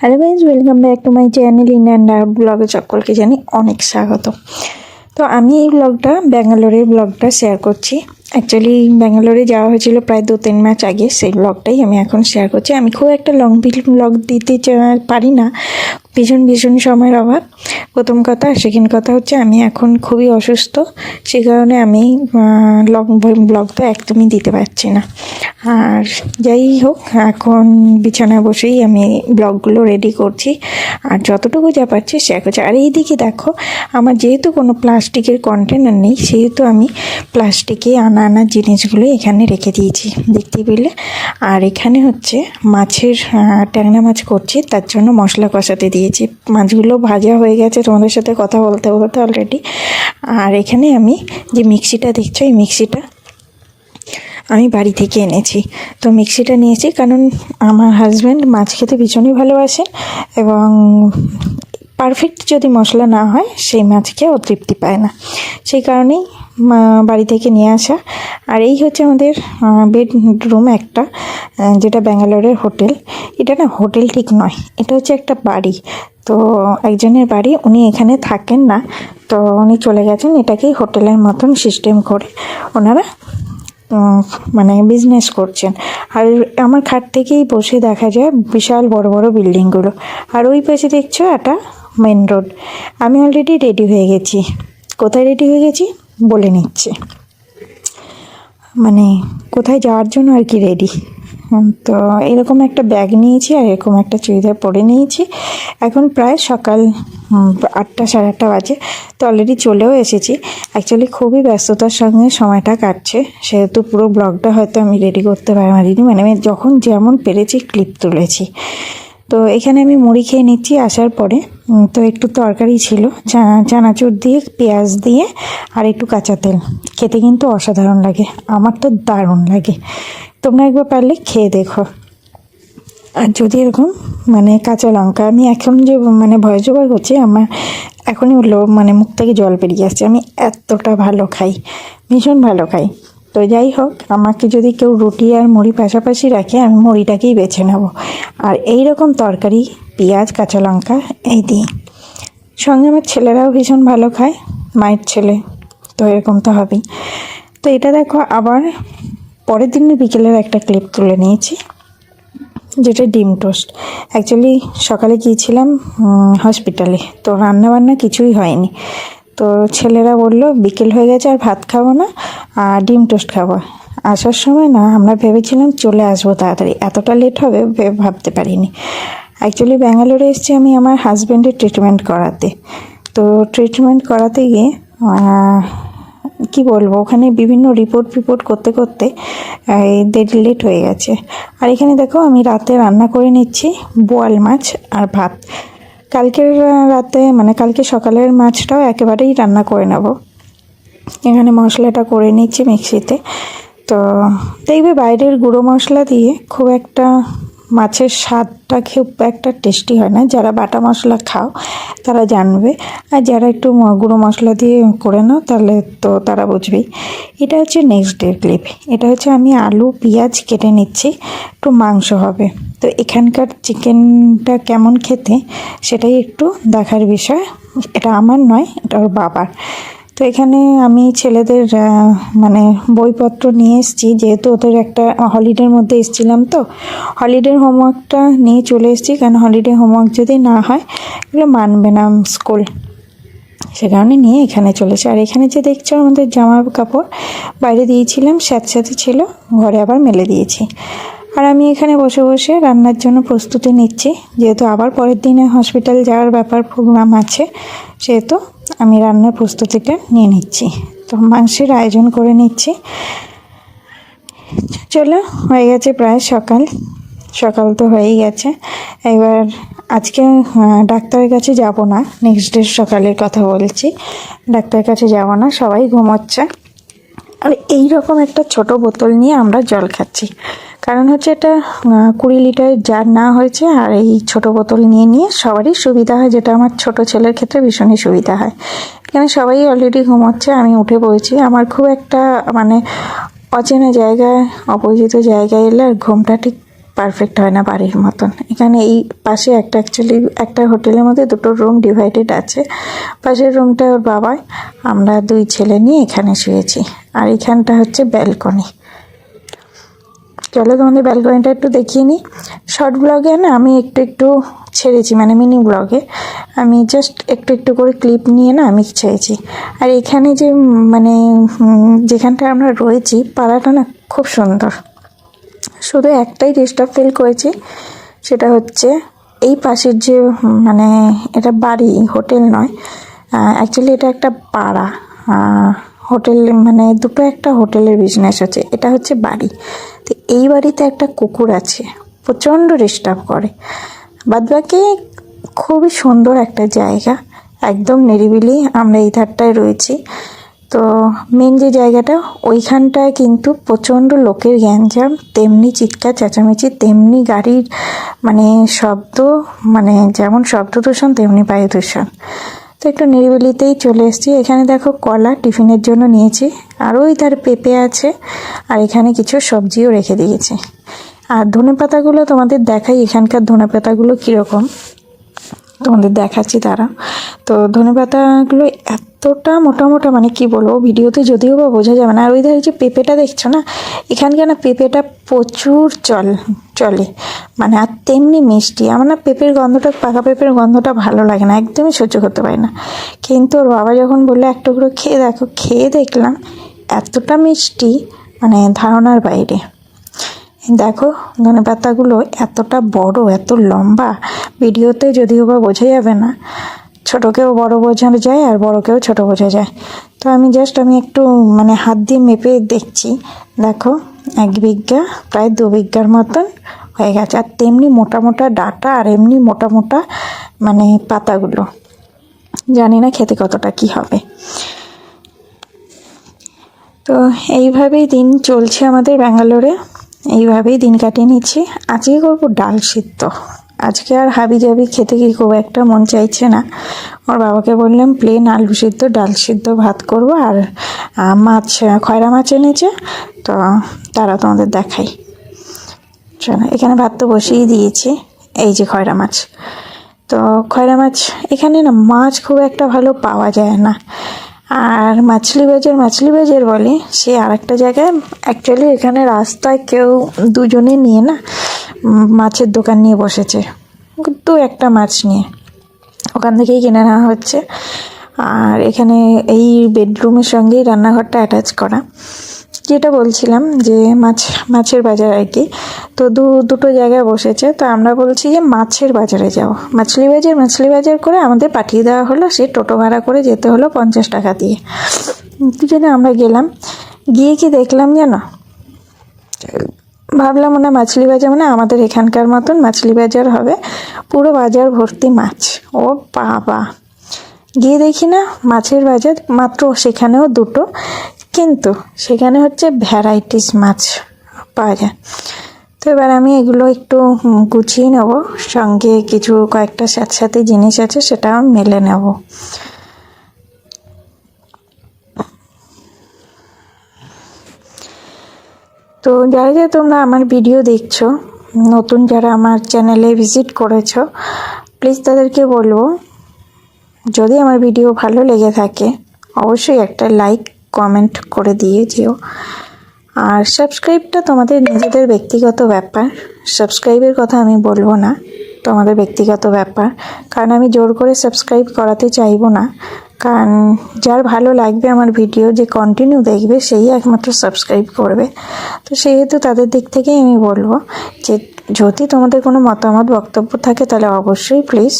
Hello guys welcome back to my channel in and out ব্লগে সকলকে জানি অনেক স্বাগত। তো আমি এই ব্লগটা ব্যাঙ্গালোরের ব্লগটা শেয়ার করছি। অ্যাকচুয়ালি ব্যাঙ্গালোরে যাওয়া হয়েছিল প্রায় দু তিন মাস আগে। সেই ব্লগটাই আমি এখন শেয়ার করছি। আমি খুব একটা লং ব্লগ দিতে পারি না। ভীষণ ভীষণ সময়ের অভাব। প্রথম কথা, সেকেন্ড কথা হচ্ছে আমি এখন খুবই অসুস্থ, সে কারণে আমি লং ব্লগটা একদমই দিতে পারছি না। আর যাই হোক, এখন বিছানায় বসেই আমি ব্লগগুলো রেডি করছি। আর যতটুকু যা পারছি শেয়ার করছি। আর এইদিকে দেখো, আমার যেহেতু কোনো প্লাস্টিকের কন্টেনার নেই, সেহেতু আমি প্লাস্টিকে আনা আনা জিনিসগুলো এখানে রেখে দিয়েছি। দেখতে পেলে? আর এখানে হচ্ছে মাছের ট্যাংরা মাছ করছি, তার জন্য মশলা কষাতে দিয়েছি। মাছগুলো ভাজা হয়ে গেছে, তোমাদের সাথে কথা বলতে বলতে অলরেডি আর এখানে আমি যে মিক্সিটা দেখছ, এই মিক্সিটা আমি বাড়ি থেকে এনেছি। তো মিক্সিটা নিয়েছি কারণ আমার হাজব্যান্ড মাছ খেতে ভীষণই ভালোবাসেন এবং পারফেক্ট যদি মশলা না হয়, সেই মাছকে ও তৃপ্তি পায় না। সেই কারণেই বাড়ি থেকে নিয়ে আসা। আর এই হচ্ছে আমাদের বেডরুম একটা যেটা ব্যাঙ্গালোরের হোটেল। এটা না হোটেল ঠিক নয়, এটা হচ্ছে একটা বাড়ি। তো একজনের বাড়ি, উনি এখানে থাকেন না, তো উনি চলে গেছেন এটাকেই হোটেলের মতন সিস্টেম করে। ওনারা মানে বিজনেস করছেন। আর আমার খাট থেকেই বসে দেখা যায় বিশাল বড় বড় বিল্ডিংগুলো। আর ওই পাশে দেখছ একটা মেন রোড আমি অলরেডি রেডি হয়ে গেছি। কোথায় রেডি হয়ে গেছি? বলে নিচ্ছে। মানে কোথায় যাওয়ার জন্য আর কি রেডি তো এরকম একটা ব্যাগ নিয়েছি আর এরকম একটা চুড়িদার পরে নিয়েছি। এখন প্রায় সকাল আটটা, সাড়ে আটটা বাজে। তো অলরেডি চলেও এসেছি। অ্যাকচুয়ালি খুবই ব্যস্ততার সঙ্গে সময়টা কাটছে। সেহেতু পুরো ব্লগটা হয়তো আমি রেডি করতে পারিনি মানে আমি যখন যেমন পেরেছি ক্লিপ তুলেছি। তো এখানে আমি মুড়ি খেয়ে নিচ্ছি আসার পরে। তো একটু তরকারি ছিল চানাচুর দিয়ে, পেঁয়াজ দিয়ে আর একটু কাঁচা তেল। খেতে কিন্তু অসাধারণ লাগে, আমার তো দারুণ লাগে। তোমরা একবার পারলে খেয়ে দেখো। আর যদি এরকম মানে কাঁচা লঙ্কা, আমি এখন যে মানে ভয় জোগাড় করছি, আমার এখনই উঠল মানে মুখ থেকে জল বেরিয়ে আসছে। আমি এতটা ভালো খাই, ভীষণ ভালো খাই। তো যাই হোক, আমাকে যদি কেউ রুটি আর মুড়ি পাশাপাশি রাখে, আমি মুড়িটাকেই বেছে নেব। আর এই রকম তরকারি, পেঁয়াজ, কাঁচা লঙ্কা, এই দিই সঙ্গে আমার ছেলেরাও ভীষণ ভালো খায়, মায়ের ছেলে, তো এরকম তো হবেই। তো এটা দেখো, আবার পরের দিনের বিকেলের একটা ক্লিপ তুলে নিয়েছি, যেটা ডিম টোস্ট। অ্যাকচুয়ালি সকালে গিয়েছিলাম হসপিটালে তো রান্না বান্না কিছুই হয়নি। তো ছেলেরা বলল, বিকেল হয়ে গেছে আর ভাত খাব না, আর ডিম টোস্ট খাব। আসার সময় না, আমরা ভেবেছিলাম চলে আসব তাড়াতাড়ি। এতটা লেট হবে ভাবতে পারিনি। অ্যাকচুয়ালি ব্যাঙ্গালোরে এসেছি আমি আমার হাজব্যান্ডের ট্রিটমেন্ট করাতে। তো ট্রিটমেন্ট করাতে গিয়ে কি বলব, ওখানে বিভিন্ন রিপোর্ট ফিপোর্ট করতে করতে দেড় লেট হয়ে গেছে। আর এখানে দেখো, আমি রাতে রান্না করে নিচ্ছি বোয়াল মাছ আর ভাত। কালকের রাতে মানে কালকে সকালের মাছটাও একেবারেই রান্না করে নেব। এখানে মশলাটা করে নিচ্ছি মিক্সিতে। তো দেখবে বাইরের গুঁড়ো মশলা দিয়ে খুব একটা মাছের স্বাদটা খুব একটা টেস্টি হয় না। যারা বাটা মশলা খাও, তারা জানবে। আর যারা একটু গুঁড়ো মশলা দিয়ে করে নাও, তাহলে তো তারা বুঝবেই। এটা হচ্ছে নেক্সট ডে ক্লিপ এটা হচ্ছে আমি আলু, পেঁয়াজ কেটে নিচ্ছি, একটু মাংস হবে। তো এখানকার চিকেনটা কেমন খেতে, সেটাই একটু দেখার বিষয়। এটা আমার নয়, এটা ওর বাবার। তো এখানে আমি ছেলেদের মানে বইপত্র নিয়ে এসেছি। যেহেতু ওদের একটা হলিডের মধ্যে এসেছিলাম তো হলিডের হোমওয়ার্কটা নিয়ে চলে এসেছি। কারণ হলিডে হোমওয়ার্ক যদি না হয়, এগুলো মানবে না স্কুল সে কারণে নিয়ে এখানে চলেছে আর এখানে যে দেখছ, আমাদের জামা কাপড় বাইরে দিয়েছিলাম স্যাঁতস্যাঁতে ছিল, ঘরে আবার মেলে দিয়েছি। আর আমি এখানে বসে বসে রান্নার জন্য প্রস্তুতি নিচ্ছি। যেহেতু আবার পরের দিনে হসপিটাল যাওয়ার ব্যাপার প্রোগ্রাম আছে, সেহেতু আমি রান্নার প্রস্তুতিটা নিয়ে নিচ্ছি। তো মাংসের আয়োজন করে নিচ্ছি। চলো, হয়ে গেছে প্রায় সকাল। সকাল তো হয়েই গেছে। এবার আজকে ডাক্তারের কাছে যাব না। নেক্সট ডে সকালের কথা বলছি। ডাক্তারের কাছে যাব না, সবাই ঘুমোচ্ছে। আর এই রকম একটা ছোট বোতল নিয়ে আমরা জল খাচ্ছি। কারণ হচ্ছে এটা কুড়ি লিটারের জার না হয়েছে আর এই ছোট বোতল নিয়ে নিয়ে সবারই সুবিধা হয়, যেটা আমার ছোট ছেলের ক্ষেত্রে ভীষণই সুবিধা হয়। এখানে সবাই অলরেডি ঘুমোচ্ছে, আমি উঠে পড়েছি। আমার খুব একটা মানে অচেনা জায়গায়, অপরিচিত জায়গায় এলে আর ঘুমটা ঠিক পারফেক্ট হয় না বাড়ির মতন। এখানে এই পাশে একটা অ্যাকচুয়ালি একটা হোটেলের মধ্যে দুটো রুম ডিভাইডেড আছে। পাশের রুমটা ওর বাবায় আমরা দুই ছেলে নিয়ে এখানে শুয়েছি। আর এখানটা হচ্ছে ব্যালকনি চলো তোমাদের ব্যালকনিটা একটু দেখিয়ে নিই। শর্ট ব্লগে না আমি একটু একটু ছেড়েছি মানে মিনি ব্লগে আমি জাস্ট একটু একটু করে ক্লিপ নিয়ে না আমি ছেড়েছি। আর এখানে যে মানে উম, যেখানটা আমরা রয়েছি পাড়াটা না খুব সুন্দর। শুধু একটাই ডিস্টার্ব ফিল করেছি সেটা হচ্ছে এই পাশের যে মানে এটা বাড়ি হোটেল নয় অ্যাকচুয়ালি এটা একটা পাড়া। হোটেল মানে দুটো একটা হোটেলের বিজনেস আছে। এটা হচ্ছে বাড়ি। তো এই বাড়িতে একটা কুকুর আছে, প্রচণ্ড ডিস্টার্ব করে। বাদবাকি খুবই সুন্দর একটা জায়গা, একদম নিরিবিলি, আমরা এই ধারটায় রয়েছি। তো মেন যে জায়গাটা, ওইখানটায় কিন্তু প্রচণ্ড লোকের গ্যাঞ্জাম, তেমনি চিৎকার, চেঁচামেচি, তেমনি গাড়ির মানে শব্দ মানে যেমন শব্দ দূষণ, তেমনি বায়ু দূষণ। তো একটু নিরিবিলিতেই চলে এসেছি। এখানে দেখো কলা টিফিনের জন্য নিয়েছি। আর ওই তার পেঁপে আছে। আর এখানে কিছু সবজিও রেখে দিয়েছি। আর ধনে পাতাগুলো তোমাদের দেখাই, এখানকার ধনে পাতাগুলো কীরকম। তোমাদের দেখাচ্ছি তারা। তো ধনে পাতাগুলো এতটা মোটা মোটা মানে কি বলব, ভিডিওতে যদিও বা বোঝা যাবে না। আর ওই ধারে যে পেঁপেটা দেখছ না, এখানকার না পেঁপেটা প্রচুর চল, চলে। মানে আর তেমনি মিষ্টি। আমার না পেঁপের গন্ধটা, পাকা পেঁপের গন্ধটা ভালো লাগে না, একদমই সহ্য করতে পারি না। কিন্তু ওর বাবা যখন বলল এক টুকরো খেয়ে দেখো, খেয়ে দেখলাম, এতটা মিষ্টি মানে ধারণার বাইরে। দেখো, ধনে পাতাগুলো এতটা বড়, এত লম্বা, ভিডিওতে যদিও বা বোঝা যাবে না ছোটোকেও বড় বোঝানো যায় আর বড়কেও ছোট বোঝা যায়। তো আমি জাস্ট আমি একটু মানে হাত দিয়ে মেপে দেখছি। দেখো, এক বিঘা, প্রায় দু বিঘার মতন হয়ে গেছে। আর তেমনি মোটা মোটা ডাটা আর এমনি মোটা মোটা মানে পাতাগুলো। জানি না খেতে কতটা কি হবে। তো এইভাবেই দিন চলছে আমাদের ব্যাঙ্গালোরে। এইভাবেই দিন কাটিয়ে নিচ্ছি। আজকে করব ডাল সিদ্ধ। আজকে আর হাবি জাবি খেতে কি খুব একটা মন চাইছে না। ওর বাবাকে বললাম, প্লেন আলু সিদ্ধ, ডাল সিদ্ধ, ভাত করব আর মাছ খয়রা মাছ এনেছে, তো তারা তোমাদের দেখাই। চলো, এখানে ভাত তো বসিয়ে দিয়েছি, এই যে খয়রা মাছ। তো খয়রা মাছ, এখানে না মাছ খুব একটা ভালো পাওয়া যায় না। আর মাছলি বাজার মাছলি বাজার বলে, সে আর একটা জায়গায় অ্যাকচুয়ালি এখানে রাস্তায় কেউ দুজনে নিয়ে না মাছের দোকান নিয়ে বসেছে। দু একটা মাছ নিয়ে। ওখান থেকেই কিনে নেওয়া হচ্ছে। আর এখানে এই বেডরুমের সঙ্গেই রান্নাঘরটা অ্যাটাচ করা। যেটা বলছিলাম যে মাছ, মাছের বাজার আর কি। তো দু, দুটো জায়গায় বসেছে। তো আমরা বলছি যে মাছের বাজারে যাও। মাছলি বাজার মাছলি বাজার করে আমাদের পাঠিয়ে দেওয়া হলো। সে টোটো ভাড়া করে যেতে হলো পঞ্চাশ টাকা দিয়ে। দুজনে আমরা গেলাম। গিয়ে কি দেখলাম জানো? ভাবলাম মনে মাছলি বাজার মানে আমাদের এখানকার মতন মাছলি বাজার হবে। পুরো বাজার ভর্তি মাছ। ও বাবা। গিয়ে দেখি না মাছের বাজার মাত্র সেখানেও দুটো। কিন্তু সেখানে হচ্ছে ভ্যারাইটিস মাছ পাওয়া যায়। তো এবার আমি এগুলো একটু গুছিয়ে নেব। সঙ্গে কিছু কয়েকটা সাথে সাথে জিনিস আছে সেটাও মেলে নেব। তো যারা যারা তোমরা আমার ভিডিও দেখছ, নতুন যারা আমার চ্যানেলে ভিজিট করেছ প্লিজ তাদেরকে বলব, যদি আমার ভিডিও ভালো লেগে থাকে, অবশ্যই একটা লাইক কমেন্ট করে দিয়ে যেও। আর সাবস্ক্রাইবটা তোমাদের নিজেদের ব্যক্তিগত ব্যাপার। সাবস্ক্রাইবের কথা আমি বলব না, তোমাদের ব্যক্তিগত ব্যাপার। কারণ আমি জোর করে সাবস্ক্রাইব করাতে চাইব না। কারণ যার ভালো লাগবে আমার ভিডিও যে কন্টিনিউ দেখবে, সেই একমাত্র সাবস্ক্রাইব করবে। তো সেহেতু তাদের দিক থেকেই আমি বলব যে, যদি তোমাদের কোনো মতামত, বক্তব্য থাকে, তাহলে অবশ্যই প্লিজ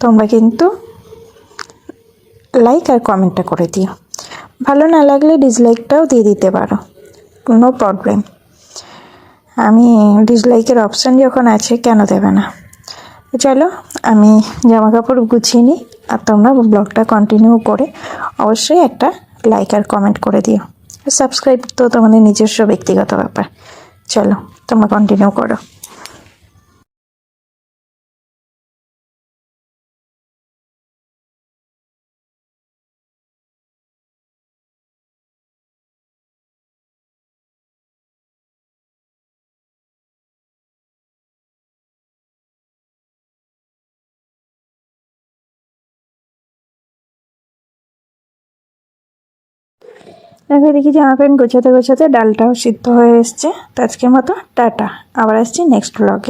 তোমরা কিন্তু লাইক আর কমেন্টটা করে দিও। ভালো না লাগলে ডিসলাইকটাও দিয়ে দিতে পারো। নো প্রবলেম আমি ডিসলাইকের অপশান যখন আছে, কেন দেবে না? চলো, আমি জামা কাপড় গুছিয়ে নিই আর তোমরা ব্লগটা কন্টিনিউ করে অবশ্যই একটা লাইক আর কমেন্ট করে দিও। সাবস্ক্রাইব তো তোমাদের নিজস্ব ব্যক্তিগত ব্যাপার। চলো, তোমরা কন্টিনিউ করো। দেখো দেখি জামা প্যান্ট গোছাতে গোছাতে ডালটাও সিদ্ধ হয়ে এসছে। তো আজকের মতো টাটা। আবার আসছি নেক্সট ব্লগে